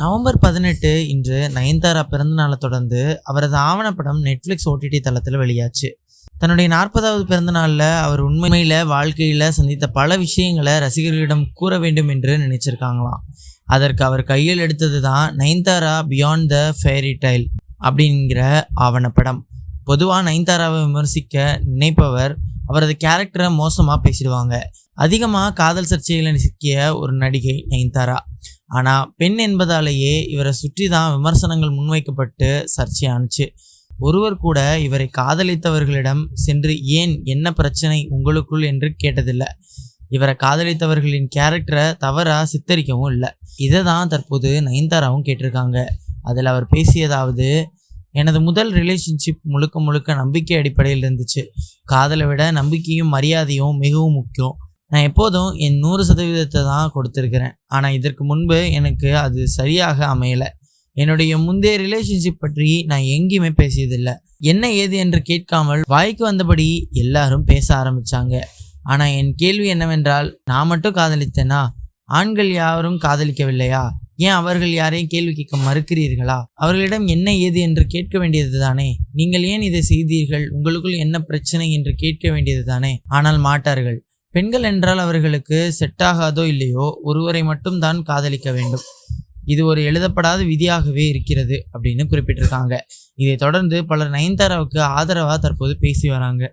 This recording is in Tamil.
நவம்பர் பதினெட்டு இன்று நயன்தாரா பிறந்தநாளை தொடர்ந்து அவரது ஆவணப்படம் நெட்ஃப்ளிக்ஸ் ஓடிடி தளத்தில் வெளியாச்சு. தன்னுடைய நாற்பதாவது பிறந்த நாளில் அவர் உண்மையில் வாழ்க்கையில் சந்தித்த பல விஷயங்களை ரசிகர்களிடம் கூற வேண்டும் என்று நினைச்சிருக்காங்களாம். அதற்கு அவர் கையில் எடுத்தது தான் Nayanthara beyond the fairy tale அப்படிங்கிற ஆவணப்படம். பொதுவாக நயன்தாராவை விமர்சிக்க நினைப்பவர் அவரது கேரக்டரை மோசமாக பேசிடுவாங்க. அதிகமாக காதல் சர்ச்சையில் சிக்கிய ஒரு நடிகை நயன்தாரா. ஆனால் பெண் என்பதாலேயே இவரை சுற்றி தான் விமர்சனங்கள் முன்வைக்கப்பட்டு சர்ச்சையானுச்சு ஒருவர் கூட இவரை காதலித்தவர்களிடம் சென்று ஏன் என்ன பிரச்சனை உங்களுக்குள்? என்று கேட்டதில்லை. இவரை காதலித்தவர்களின் கேரக்டரை தவறாக சித்தரிக்கவும் இல்லை. இதை தான் தற்போது நயன்தாராவும் கேட்டிருக்காங்க. அதில் அவர் பேசியதாவது எனது முதல் ரிலேஷன்ஷிப் முழுக்க முழுக்க நம்பிக்கை அடிப்படையில் இருந்துச்சு. காதலை விட நம்பிக்கையும் மரியாதையும் மிகவும் முக்கியம். நான் எப்போதும் என் நூறு சதவீதத்தை தான் கொடுத்துருக்கிறேன். ஆனால் இதற்கு முன்பு எனக்கு அது சரியாக அமையலை. என்னுடைய முந்தைய ரிலேஷன்ஷிப் பற்றி நான் எங்கேயுமே பேசியதில்லை. என்ன ஏது என்று கேட்காமல் வாய்க்கு வந்தபடி எல்லாரும் பேச ஆரம்பிச்சாங்க. ஆனால் என் கேள்வி என்னவென்றால் நான் மட்டும் காதலித்தேனா? ஆண்கள் யாரும் காதலிக்கவில்லையா? ஏன் அவர்கள் யாரையும் கேள்வி கேட்க மறுக்கிறீர்களா? அவர்களிடம் என்ன ஏது என்று கேட்க வேண்டியது தானே? நீங்கள் ஏன் இதை செய்தீர்கள்? உங்களுக்குள் என்ன பிரச்சனை என்று கேட்க வேண்டியது தானே? ஆனால் மாட்டார்கள். பெண்கள் என்றால் அவர்களுக்கு செட் ஆகாதோ இல்லையோ ஒருவரை மட்டும் தான் காதலிக்க வேண்டும். இது ஒரு எழுதப்படாத விதியாகவே இருக்கிறது அப்படின்னு குறிப்பிட்டிருக்காங்க. இதை தொடர்ந்து பலர் நயன்தாராவுக்கு ஆதரவாக தற்போது பேசி வராங்க.